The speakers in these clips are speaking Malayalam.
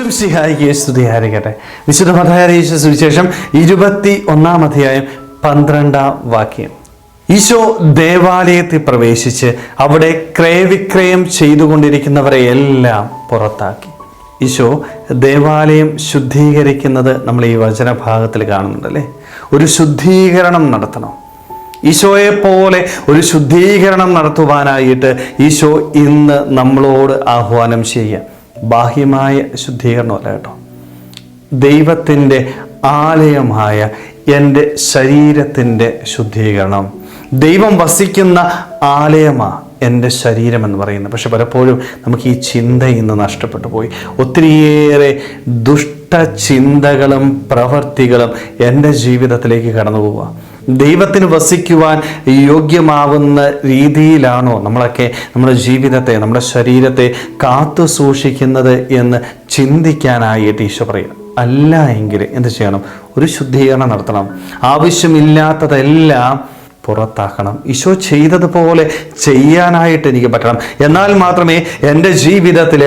ഈശുംസിഹായിക്ക് സ്തുതിയായിരിക്കട്ടെ വിശുദ്ധ യേശു സുവിശേഷം ഇരുപത്തി ഒന്നാം അധ്യായം പന്ത്രണ്ടാം വാക്യം. ഈശോ ദേവാലയത്തിൽ പ്രവേശിച്ച് അവിടെ ക്രയവിക്രയം ചെയ്തുകൊണ്ടിരിക്കുന്നവരെ എല്ലാം പുറത്താക്കി. ഈശോ ദേവാലയം ശുദ്ധീകരിക്കുന്നത് നമ്മൾ ഈ വചനഭാഗത്തിൽ കാണുന്നുണ്ടല്ലേ ഒരു ശുദ്ധീകരണം നടത്തണം. ഈശോയെ പോലെ ഒരു ശുദ്ധീകരണം നടത്തുവാനായിട്ട് ഈശോ ഇന്ന് നമ്മളോട് ആഹ്വാനം ചെയ്യുക. ബാഹ്യമായ ശുദ്ധീകരണമല്ല കേട്ടോ. ദൈവത്തിന്റെ ആലയമായ എന്റെ ശരീരത്തിന്റെ ശുദ്ധീകരണം. ദൈവം വസിക്കുന്ന ആലയമാ എന്റെ ശരീരം എന്ന് പറയുന്നത്. പക്ഷെ പലപ്പോഴും നമുക്ക് ഈ ചിന്ത ഇന്ന് നഷ്ടപ്പെട്ടു പോയി. ഒത്തിരിയേറെ ദുഷ്ടചിന്തകളും പ്രവൃത്തികളും എന്റെ ജീവിതത്തിലേക്ക് കടന്നു പോവുക ദൈവത്തിന് വസിക്കുവാൻ യോഗ്യമാവുന്ന രീതിയിലാണോ നമ്മളൊക്കെ നമ്മുടെ ജീവിതത്തെ നമ്മുടെ ശരീരത്തെ കാത്തു സൂക്ഷിക്കുന്നത് എന്ന് ചിന്തിക്കാനായിട്ട് ഈശോ പറയുക അല്ല എങ്കിൽ എന്ത് ചെയ്യണം? ഒരു ശുദ്ധീകരണം നടത്തണം. ആവശ്യമില്ലാത്തതെല്ലാം പുറത്താക്കണം. ഈശോ ചെയ്തതുപോലെ ചെയ്യാനായിട്ട് എനിക്ക് പറ്റണം. എന്നാൽ മാത്രമേ എന്റെ ജീവിതത്തിൽ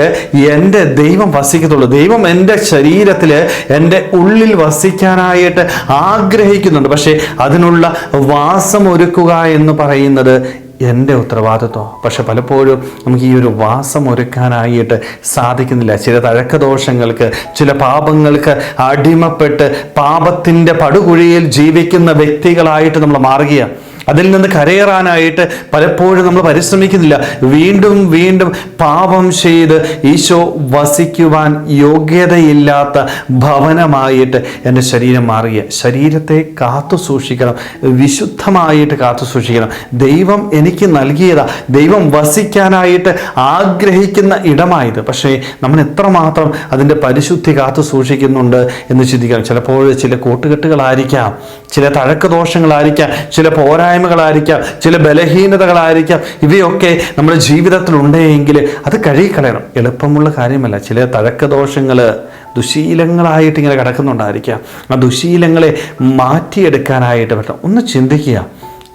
എന്റെ ദൈവം വസിക്കത്തുള്ളൂ. ദൈവം എന്റെ ശരീരത്തിൽ എന്റെ ഉള്ളിൽ വസിക്കാനായിട്ട് ആഗ്രഹിക്കുന്നുണ്ട്. പക്ഷേ അതിനുള്ള വാസം ഒരുക്കുക എന്ന് പറയുന്നത് എന്റെ ഉത്തരവാദിത്വം. പക്ഷെ പലപ്പോഴും നമുക്ക് ഈ ഒരു വാസം ഒരുക്കാനായിട്ട് സാധിക്കുന്നില്ല. ചില തഴക്കദോഷങ്ങൾക്ക് ചില പാപങ്ങൾക്ക് അടിമപ്പെട്ട് പാപത്തിന്റെ പടുകുഴിയിൽ ജീവിക്കുന്ന വ്യക്തികളായിട്ട് നമ്മൾ മാറുകയാണ്. അതിൽ നിന്ന് കരയേറാനായിട്ട് പലപ്പോഴും നമ്മൾ പരിശ്രമിക്കുന്നില്ല. വീണ്ടും വീണ്ടും പാപം ചെയ്ത് ഈശോ വസിക്കുവാൻ യോഗ്യതയില്ലാത്ത ഭവനമായിട്ട് എന്റെ ശരീരം മാറിയ. ശരീരത്തെ കാത്തു സൂക്ഷിക്കണം. വിശുദ്ധമായിട്ട് കാത്തു സൂക്ഷിക്കണം. ദൈവം എനിക്ക് നൽകിയതാ. ദൈവം വസിക്കാനായിട്ട് ആഗ്രഹിക്കുന്ന ഇടമായത്. പക്ഷേ നമ്മൾ എത്രമാത്രം അതിന്റെ പരിശുദ്ധി കാത്തു സൂക്ഷിക്കുന്നുണ്ട് എന്ന് ചിന്തിക്കണം. ചിലപ്പോൾ ചില കൂട്ടുകെട്ടുകളായിരിക്കാം. ചില തഴക്കദോഷങ്ങളായിരിക്കാം. ചില പോരായ്മകളായിരിക്കാം ചില ബലഹീനതകളായിരിക്കാം. ഇവയൊക്കെ നമ്മുടെ ജീവിതത്തിൽ ഉണ്ടെങ്കിൽ അത് കഴുകിക്കളയണം. എളുപ്പമുള്ള കാര്യമല്ല. ചില തഴക്കദോഷങ്ങൾ ദുശീലങ്ങളായിട്ട് ഇങ്ങനെ കിടക്കുന്നുണ്ടായിരിക്കാം. ആ ദുശീലങ്ങളെ മാറ്റിയെടുക്കാനായിട്ട് പറ്റും. ഒന്ന് ചിന്തിക്കുക.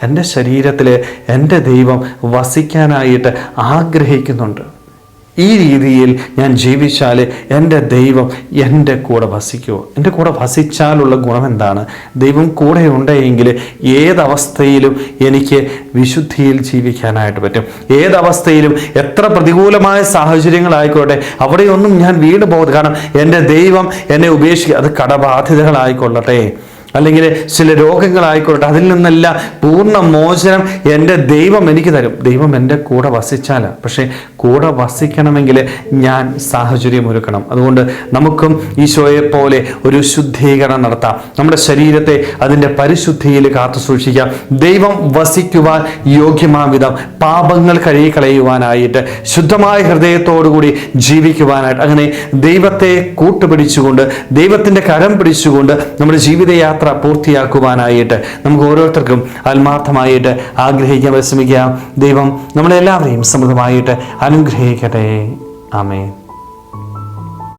എന്റെ ശരീരത്തിൽ എന്റെ ദൈവം വസിക്കാനായിട്ട് ആഗ്രഹിക്കുന്നുണ്ട്. ഈ രീതിയിൽ ഞാൻ ജീവിച്ചാൽ എന്റെ ദൈവം എന്റെ കൂടെ വസിക്കുമോ എന്റെ കൂടെ വസിച്ചാലുള്ള ഗുണം എന്താണ്? ദൈവം കൂടെ ഉണ്ടെങ്കിൽ ഏതവസ്ഥയിലും എനിക്ക് വിശുദ്ധിയിൽ ജീവിക്കാനായിട്ട് പറ്റും. ഏതവസ്ഥയിലും എത്ര പ്രതികൂലമായ സാഹചര്യങ്ങളായിക്കോട്ടെ അവിടെയൊന്നും ഞാൻ വീണ്ടും പോകുന്നത് കാരണം എന്റെ ദൈവം എന്നെ ഉപേക്ഷിക്കുക അത് കടബാധ്യതകളായിക്കൊള്ളട്ടെ. അല്ലെങ്കിൽ ചില രോഗങ്ങളായിക്കോട്ടെ അതിൽ നിന്നെല്ലാം പൂർണ മോചനം എന്റെ ദൈവം എനിക്ക് തരും. ദൈവം എന്റെ കൂടെ വസിച്ചാൽ പക്ഷേ കൂടെ വസിക്കണമെങ്കിൽ ഞാൻ സാഹചര്യം ഒരുക്കണം. അതുകൊണ്ട് നമുക്കും ഈശോയെ പോലെ ഒരു ശുദ്ധീകരണം നടത്താം. നമ്മുടെ ശരീരത്തെ അതിന്റെ പരിശുദ്ധിയിൽ കാത്തു സൂക്ഷിക്കാം. ദൈവം വസിക്കുവാൻ യോഗ്യമാവിധം പാപങ്ങൾ കഴുകിക്കളയുവാനായിട്ട് ശുദ്ധമായ ഹൃദയത്തോടുകൂടി ജീവിക്കുവാനായിട്ട് അങ്ങനെ ദൈവത്തെ കൂട്ടുപിടിച്ചുകൊണ്ട് ദൈവത്തിന്റെ കരം പിടിച്ചുകൊണ്ട് നമ്മുടെ ജീവിതയാത്ര പൂർത്തിയാക്കുവാനായിട്ട് നമുക്ക് ഓരോരുത്തർക്കും ആത്മാർത്ഥമായിട്ട് ആഗ്രഹിക്കാൻ പരിശ്രമിക്കാം. ദൈവം നമ്മളെല്ലാവരെയും സമൃദ്ധമായിട്ട് അനുഗ്രഹിക്കട്ടെ. ആമേൻ.